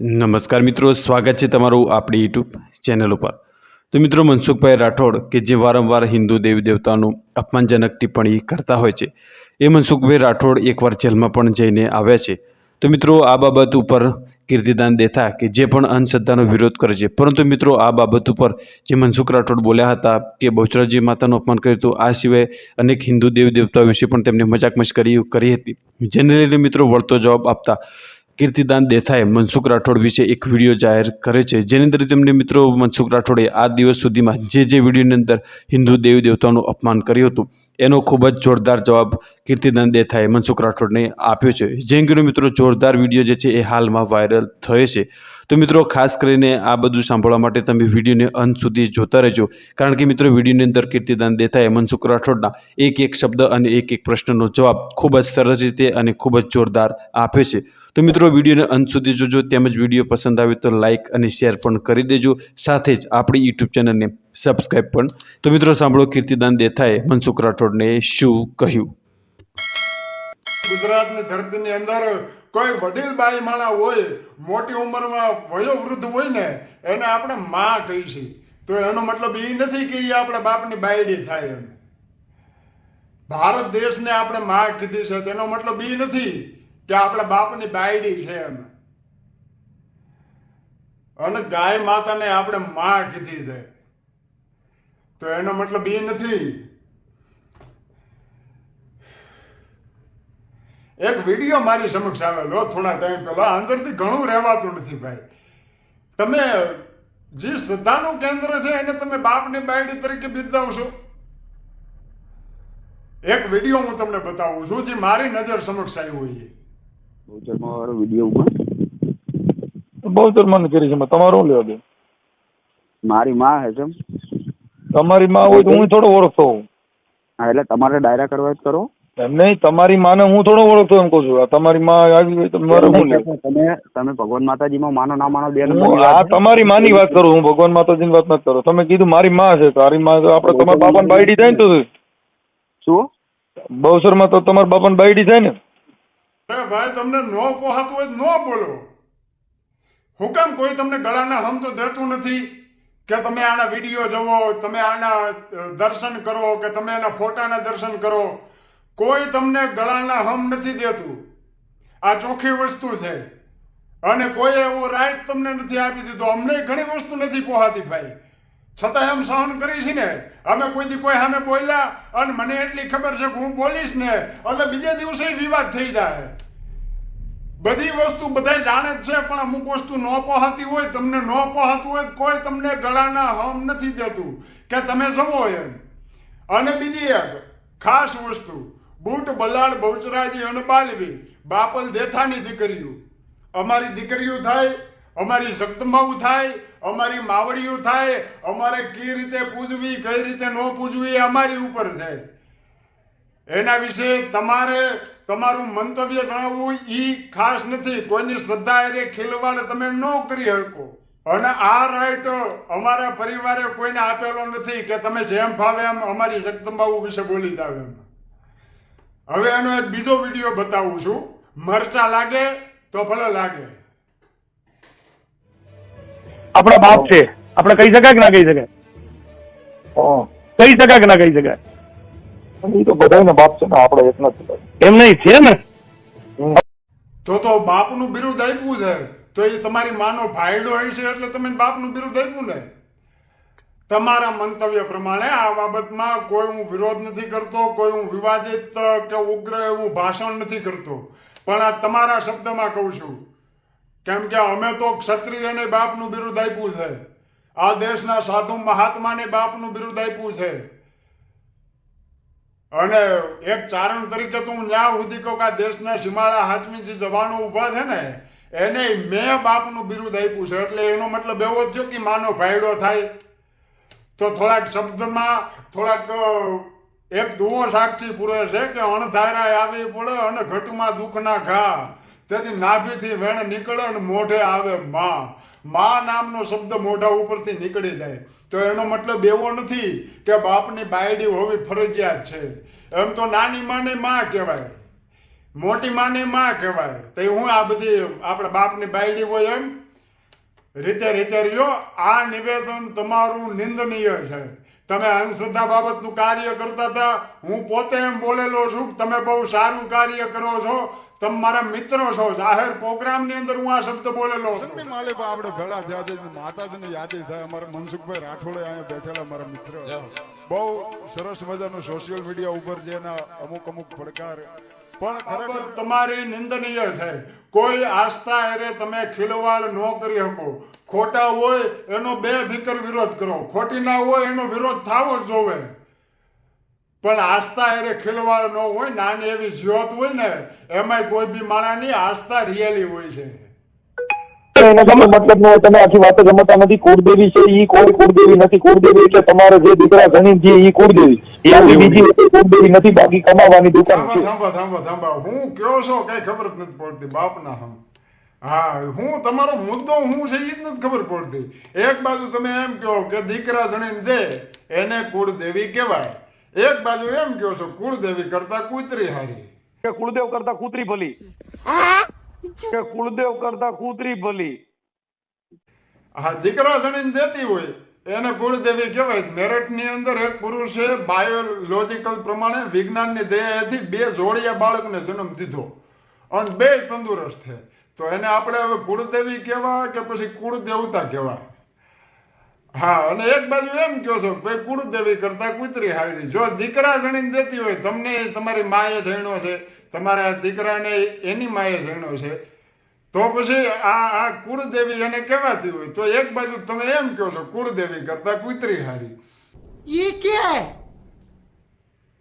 નમસ્કાર મિત્રો, સ્વાગત છે તમારું આપણી યુટ્યુબ ચેનલ ઉપર. તો મિત્રો, મનસુખભાઈ રાઠોડ કે જે વારંવાર હિન્દુ દેવી દેવતાનું અપમાનજનક ટિપ્પણી કરતા હોય છે, એ મનસુખભાઈ રાઠોડ એકવાર જેલમાં પણ જઈને આવ્યા છે. તો મિત્રો, આ બાબત ઉપર કીર્તિદાન દેથા કે જે પણ અંધશ્રદ્ધાનો વિરોધ કરે છે, પરંતુ મિત્રો, આ બાબત ઉપર જે મનસુખ રાઠોડ બોલ્યા હતા કે બહુચરાજી માતાનું અપમાન કર્યું હતું, આ સિવાય અનેક હિન્દુ દેવી દેવતાઓ વિશે પણ તેમને મજાક મશ્કરી કરી હતી. જેને લઈને મિત્રો વળતો જવાબ આપતા કીર્તિદાન દેથાએ મનસુખ રાઠોડ વિશે એક વીડિયો જાહેર કરે છે. જેની અંદર તેમને મિત્રો મનસુખ રાઠોડે આ દિવસ સુધીમાં જે જે વિડીયોની અંદર હિન્દુ દેવી દેવતાઓનું અપમાન કર્યું હતું, એનો ખૂબ જ જોરદાર જવાબ કીર્તિદાન દેથાએ મનસુખ રાઠોડને આપ્યો છે. જે અંગેનો મિત્રો, જોરદાર વીડિયો જે છે એ હાલમાં વાયરલ થયો છે. તો મિત્રો, ખાસ કરીને આ બધું સાંભળવા માટે તમે વિડીયોને અંત સુધી જોતા રહેજો. કારણ કે મિત્રો, વિડીયોની અંદર કીર્તિદાન દેથાએ મનસુખ રાઠોડના એક એક શબ્દ અને એક એક પ્રશ્નનો જવાબ ખૂબ જ સરસ રીતે અને ખૂબ જ જોરદાર આપે છે. તો મિત્રો, વિડીયોને અંત સુધી જોજો. તેમજ વીડિયો પસંદ આવે તો લાઇક અને શેર પણ કરી દેજો. સાથે જ આપણી યુટ્યુબ ચેનલને સબસ્ક્રાઈબ પણ. તો મિત્રો, સાંભળો કીર્તિદાન દેથાએ મનસુખ રાઠોડને શું કહ્યું? ગુજરાતની ધરતીની અંદર કોઈ વડીલ બાઈ માણા હોય, મોટી ઉંમરમાં વયોવૃદ્ધ હોય ને, એને આપણે માં કહી છે. તો એનો મતલબ એ નથી કે એ આપણા બાપની બાયડી થાય એમ. ભારત દેશને આપણે માં કીધી છે, તેનો મતલબ એ નથી કે આપણા બાપની બાયડી છે એમ. અને ગાય માતાને આપણે માં કીધી છે. તો એનો મતલબ એ નથી એક વીડિયો મારી સમક્ષ આવેલો થોડા ટાઈમ પહેલા. અંદરથી ઘણું રહેવાતું નથી ભાઈ. તમે જે શ્રદ્ધાનું કેન્દ્ર છે એને તમે બાપની બાયડી તરીકે બિરદાવશો. એક વીડિયો હું તમને બતાવું છું જે મારી નજર સમક્ષ આવ્યો છે બહુચરમાં વાળો વીડિયો ઉપર? બહુ ધર્માની કરી છે તમારો લેવા દે? મારી માં હે છે તમારી માં હોય તો હું થોડો ઓળખતો હા એટલે તમારે ડાયરા કરવા જ કરો. એમ તમારી માને હું થોડો ઓળખતો એમ કહું છું. તમારી માં આવી હોય તો મારે શું તમે તમે ભગવાન માતાજીમાં માનો ના માનો બે આ તમારી માની વાત કરું હું ભગવાન માતાજીની વાત નથી કરું. તમે કીધું મારી માં છે તારી માં આપણે તમારા બાપાને બાયડી થાય ને તો શું? બહુસરમાં તો તમારા બાપાને બાયડી થાય ને? ભાઈ તમને નો પોહાતું હોય નો બોલો. હું કામ કોઈ તમને ગળાના હમ તો દેતું નથી? કે તમે આના વીડિયો જવો તમે આના દર્શન કરો કે તમે એના ફોટાના દર્શન કરો? કોઈ તમને ગળાના હમ નથી દેતું. આ ચોખ્ખી વસ્તુ છે. અને કોઈ એવો રાઈટ તમને નથી આપી દીધો. અમને ઘણી વસ્તુ નથી પોહાતી ભાઈ. છતાં એમ સહન કરીશ ને, અમે કોઈ દી કોઈ સામે બોલ્યા અને મને એટલી ખબર છે કે હું બોલીશ ને, એટલે બીજે દિવસે વિવાદ થઈ જાય. બધી વસ્તુ બધા જાણે જ છે, પણ અમુક વસ્તુ ન પહોંચતી હોય, તમને ન પહોંચતું હોય, કોઈ તમને ગળાના હમ નથી દેતું. કે તમે જવો એમ. અને બીજી એક ખાસ વસ્તુ. બૂટ બલાડ બહુચરાજી અને બાલવી બાપલ દેથાની દીકરીઓ. અમારી દીકરીઓ થાય, અમારી સપ્તમાવું થાય, અમારી માવડીઓ થાય, અમારે કઈ રીતે પૂજવી, કઈ રીતે ન પૂજવી એ અમારી ઉપર છે. એના વિશે તમારે તમારું મંતવ્ય જણાવવું એ ખાસ નથી. કોઈની શ્રદ્ધા એરે ખીલવાડ તમે ન કરી શકો અને આ રાઈટ અમારા પરિવારે કોઈને આપેલો નથી કે તમે જેમ ફાવે એમ અમારી જગદંબાઓ વિશે બોલી જાવ એમ. હવે એનો એક બીજો વીડિયો બતાવું છું. મરચા લાગે તો ભલે લાગે. આપણા બાપ છે. આપણે કહી શકાય કે ના કહી શકાય? હા. કહી શકાય કે ના કહી શકાય? એ તો બધાના બાપ છે ને આપણે એક નથી એમ નહીં છે ને? તો તો બાપનું બિરુદ આપ્યું છે. તો એ તમારી માનો ભાઈડો હોય છે એટલે તમે બાપનું બિરુદ આપ્યું ને? તમારા મંતવ્ય પ્રમાણે આ બાબતમાં કોઈ હું વિરોધ નથી કરતો, કોઈ હું વિવાદિત કે ઉગ્ર એવું ભાષણ નથી કરતો. પણ આ તમારા શબ્દમાં કહું છું, કેમ કે અમે તો ક્ષત્રિયને બાપનું બિરુદ આપ્યું છે. આ દેશના સાધુ મહાત્માને બાપનું બિરુદ આપ્યું છે. અને એક ચારણ તરીકે તો હું ન્યા સુધી કહું કે આ દેશના સીમાડા હાચમી જે જવાનો ઊભા છે ને, એને મેં બાપનું બિરુદ આપ્યું છે. એટલે એનો મતલબ એવો જ થયો કે માનો ભાયડો થાય. તો થોડાક શબ્દમાં થોડાક એક દુવો સાક્ષી પૂરે છે કે અણધારા આવી પડે અને ઘટમાં દુઃખના ઘા. તેથી નાભીથી વેણ નીકળે અને મોઢે આવે માં. માં નામનો શબ્દ મોઢા ઉપરથી નીકળી જાય. તો એનો મતલબ એવો નથી કે બાપની બાયડી હોવી ફરજિયાત છે. એમ તો નાની માને માં કહેવાય. મોટી માને માં કહેવાય. તો હું આ બધી, આપણે બાપની બાયડી હોય એમ રીતે રીતે રહ્યો. આ નિવેદન તમારું નિંદનીય છે. તમે અંધશ્રદ્ધા બાબતનું કાર્ય કરતા હતા. હું પોતે એમ બોલેલો છું તમે બહુ સારું કાર્ય કરો છો. તમે મારા મિત્રો છો. જાહેર પ્રોગ્રામની અંદર હું આ શબ્દ બોલેલો છું. સન્ની માલિક આપણે ભેળા થયા છે. માતાજીને યાદ થાય. અમારા મનસુખભાઈ રાઠોડે અહીંયા બેઠેલા મારા મિત્ર. બહુ સરસ મજાનું સોશિયલ મીડિયા ઉપર જે એના અમુક અમુક પડકાર પણ ખરેખર તમારી નિંદનીય છે. કોઈ આસ્થા એરે તમે ખીલવાડ ન કરી શકો. ખોટા હોય એનો બે ભીકર વિરોધ કરો. ખોટી ના હોય એનો વિરોધ થવો જ જોવે. પણ આસ્થા એરે ખીલવાડ ન હોય નાની એવી જ્યોત હોય ને એમાંય કોઈ બી માણાની આસ્થા રિયલી હોય છે. એનો મતલબ નો તમે આખી વાત જ નથી કુળદેવી છે ઈ કોઈ કુળદેવી નથી. કુળદેવી એટલે તમારો જે દીકરા ધણી છે ઈ કુળદેવી. એ આપણી બીજી કુળદેવી નથી બાકી કમાવાની દુકાન છે. થાંભા થાંભા થાંભા. હું કયો છો? કઈ ખબર જ નથી પડતી બાપના હમ. હા હું તમારો મુદ્દો હું છે એ જ નથી ખબર પડતી. એક બાજુ તમે એમ કહો કે દીકરા જણીને દે એને કુળદેવી કહેવાય. એક બાજુ એમ કહો છો કુળદેવી કરતા કૂતરી હારી. કે કુળદેવ કરતા કૂતરી ભલી? કે કુળદેવ કરતા કૂતરી ભલી. હા, દીકરા જણીને દેતી હોય, એને કુળદેવી કહેવાય. મેરઠની અંદર એક પુરુષે બાયોલોજીકલ પ્રમાણે વિજ્ઞાનની દયાથી બે જોડિયા બાળકને જન્મ દીધો. અને બે તંદુરસ્ત છે. તો એને આપણે હવે કુળદેવી કહેવા કે પછી કુળદેવતા કહેવાય હા અને એક બાજુ એમ કહો છો કે ભાઈ કુળદેવી કરતા કુતરી હારી. જો દીકરા જણીને દેતી હોય તમને તમારી માએ જણ્યો છે તમારા દીકરાને એની માએ જણો છે તો પછી આ આ કુળદેવી એને કહેવાતી હોય. તો એક બાજુ તમે એમ કહો છો કુળદેવી કરતા કુતરી હારી. એ કે?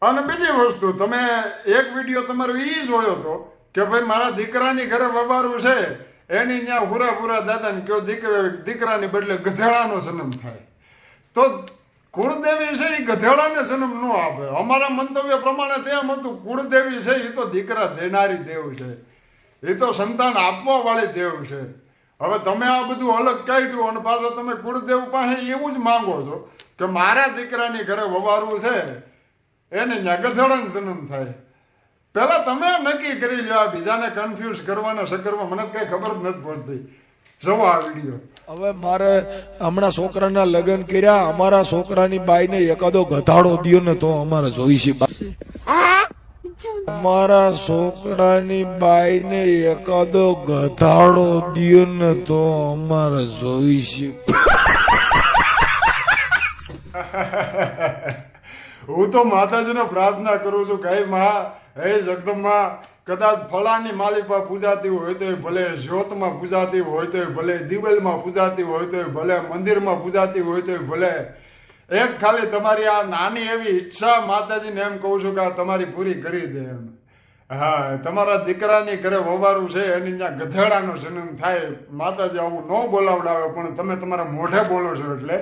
અને બીજી વસ્તુ તમે એક વીડિયો તમારો ઈ જોયો હતો કે ભાઈ મારા દીકરાની ઘરે વવારું છે. એની ત્યાં હુરા હુરા દાદાને કયો દીકરા દીકરાની બદલે ગધેડાનો જન્મ થાય. તો કુળદેવી છે એ ગધેડાને જન્મ ન આપે. અમારા મંતવ્ય પ્રમાણે તેમ હતું, કુળદેવી છે એ તો દીકરા દેનારી દેવ છે. એ તો સંતાન આપવા વાળી દેવ છે. હવે તમે આ બધું અલગ કાઢ્યું અને પાછા તમે કુળદેવ પાસે એવું જ માંગો છો કે મારા દીકરાની ઘરે વવારું છે, એને ત્યાં ગધેડાને જન્મ થાય. પહેલા તમે નક્કી કરી લો આ બીજાને કન્ફ્યુઝ કરવાના સકરમાં મને કઈ ખબર જ નથી પડતી. જવો આ વીડિયો હવે મારે હમણાં છોકરાના લગ્ન કર્યા અમારા છોકરાની બાઈને એકાદો ગધાડો દિયો ને તો અમારે જોઈશે અમારા છોકરાની બાઈને એકાદો ગધાડો દિયો ને તો અમારે જોઈશે. હું તો માતાજીને પ્રાર્થના કરું છું કે મા હે જગદંબા, કદાચ ફળાની માલિપા પૂજાતી હોય તો ભલે જ્યોતમાં પૂજાતી હોય તો ભલે દિવેલમાં પૂજાતી હોય તો ભલે મંદિરમાં પૂજાતી હોય તો ભલે. એક ખાલી તમારી આ નાની એવી ઈચ્છા માતાજીને એમ કહું છું કે આ તમારી પૂરી કરી દે એમ. હા, તમારા દીકરાની ઘરે વવારું છે, એની ત્યાં ગધેડાનો જન્મ થાય. માતાજી આવું ન બોલાવડાવે, પણ તમે તમારા મોઢે બોલો છો એટલે.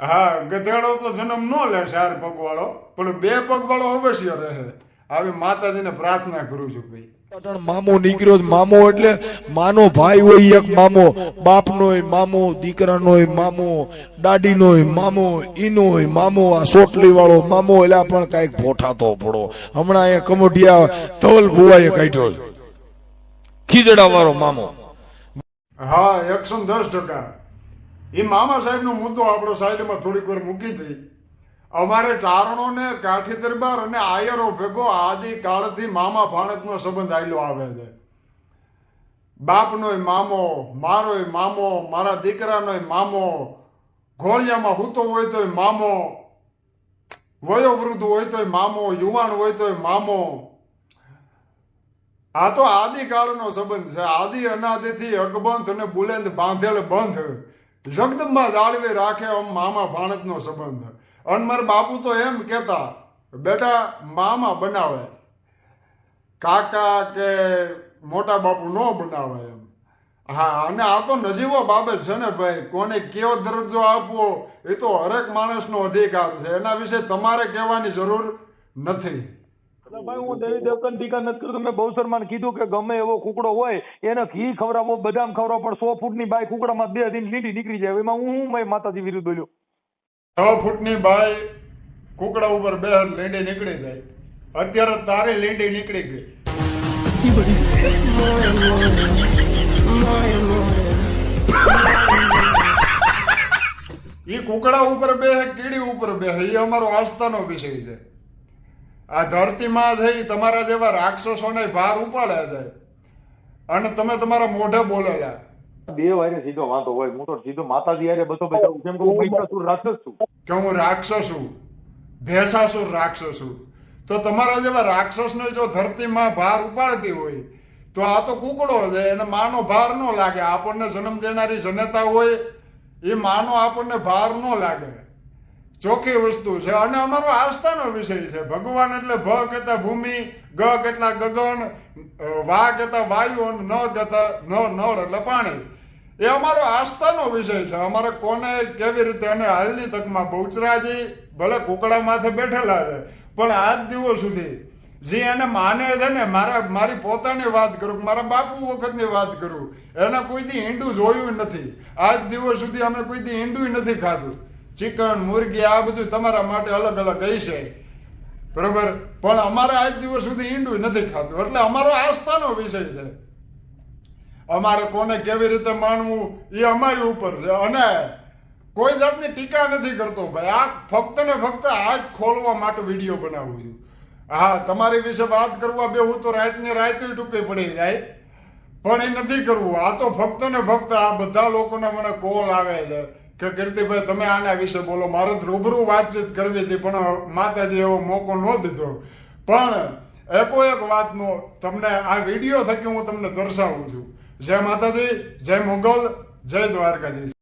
હા ગધેડો તો જન્મ ન લે ચાર પગવાળો પણ બે પગવાળો અવશ્ય રહે. આવી માતાજીને પ્રાર્થના કરું છું ભાઈ. મામો નીકળ્યો મામો એટલે માનો ભાઈ હોય એક મામો બાપનોય મામો દીકરાનોય મામો દાડીનોય મામો ઈનોય મામો આ સોટલી વાળો મામો એટલે પણ કંઈક ભોઠાતો પડો હમણાં અહીંયા કમોઢિયા ધવલ ભુવાએ કાઢ્યો ખીજડા વાળો મામો. હા એકસો દસ ટકા. એ મામા સાહેબનો મુદ્દો આપણો સાઈડમાં થોડીક વાર મૂકી દઈ. અમારે ચારણોને કાઠી દરબાર અને આયરો ભેગો આદિ કાળથી મામા ભાણતનો સંબંધ આયલો આવે છે. બાપનોય મામો, મારોય મામો, મારા દીકરાનોય મામો ઘોડિયામાં હૂતો હોય તોય મામો, વયોવૃદ્ધ હોય તોય મામો, યુવાન હોય તોય મામો. આ તો આદિકાળનો સંબંધ છે. આદિ અનાદિથી અકબંધ અને બુલેન્દ બાંધેલ બંધ. જગદંબા જાળવી રાખે આમ મામા ભાણતનો સંબંધ. અને મારા બાપુ તો એમ કહેતા, બેટા, મામા બનાવે. કાકા કે, મોટા બાપુ ન બનાવે એમ. હા, અને આ તો નજીવો બાબત છે ને ભાઈ. કોને કેવો દરજ્જો આપવો, એ તો હરેક માણસનો અધિકાર છે. એના વિશે તમારે કહેવાની જરૂર નથી. ભાઈ, હું દેવી દેવકન ટીકા નથી કરતો. મેં બહુ શર્માને કીધું કે ગમે એવો કુકડો હોય, એને ઘી ખવડાવો, બદામ ખવડાવો, પણ સો ફૂટની બાઈ કુકડામાં બે દિન લીટી નીકળી જાય. એમાં હું હું માતાજી વિરુદ્ધ બોલ્યો? છ ફૂટની બાય કુકડા ઉપર બે લીંડી નીકળી જાય. અત્યારે તારી લીંડી નીકળી ગઈ. એ કુકડા ઉપર બે કીડી ઉપર બે એ અમારો આસ્થાનો વિષય છે. આ ધરતીમાં છે ઈ તમારા જેવા રાક્ષસોને ભાર ઉપાડે છે. અને તમે તમારા મોઢે બોલેલા બે વારે સીધો વાંધો હોય હું તો સીધો માતાજી હારે બધો બચાવું કેમ કે હું મહિષાસુર રાક્ષસ છું. કે હું રાક્ષસ છું. ભેસાસુર રાક્ષસ છું. તો તમારા જેવા રાક્ષસને જો ધરતીમાં ભાર ઉપાડતી હોય તો આ તો કુકડો છે એને માનો ભાર ન લાગે. આપણને જન્મ દેનારી જનતા હોય એ માનો આપણને ભાર ન લાગે. ચોખ્ખી વસ્તુ છે. અને અમારો આસ્થાનો વિષય છે. ભગવાન એટલે ભ કહેતા ભૂમિ, ગ કહેતા ગગન વા કહેતા વાયુ અને ન કહેતા, ન નળ એટલે પાણી. એ અમારો આસ્થાનો વિષય છે. અમારે કોને કેવી રીતે અને હાલની તકમાં બહુચરાજી ભલે કુકડા માથે બેઠેલા છે. પણ આજ દિવસ સુધી જે એને માને છે ને, મારા, મારી પોતાની વાત કરું, મારા બાપુ વખતની વાત કરું, એને કોઈથી ઈંડું જોયું નથી. આજ દિવસ સુધી અમે કોઈથી ઈંડું નથી ખાધું. ચિકન, મુરગી, આ બધું તમારા માટે અલગ અલગ હશે બરોબર? પણ અમારે આજ દિવસ સુધી ઈંડું નથી ખાતું એટલે અમારો આસ્થાનો વિષય છે. અમારે કોને કેવી રીતે માનવું એ અમારી ઉપર છે. અને કોઈ જાતની ટીકા નથી કરતો ભાઈ. આ ફક્ત ને ફક્ત આજ ખોલવા માટે વીડિયો બનાવું છું. હા, તમારી વિશે વાત કરવા બે હું તો રાતની રાતે ટૂંકી પડી જાય. પણ એ નથી કરવું. આ તો ફક્ત ને ફક્ત આ બધા લોકોને મને કોલ આવે છે. કે કીર્તિભાઈ તમે આના વિશે બોલો. મારે રૂબરૂ વાતચીત કરવી હતી, પણ માતાજી એવો મોકો ન દીધો. પણ એકો એક વાતનો તમને આ વીડિયો થકી હું તમને દર્શાવું છું. જય માતાજી, જય મુગલ, જય દ્વારકાધીશ.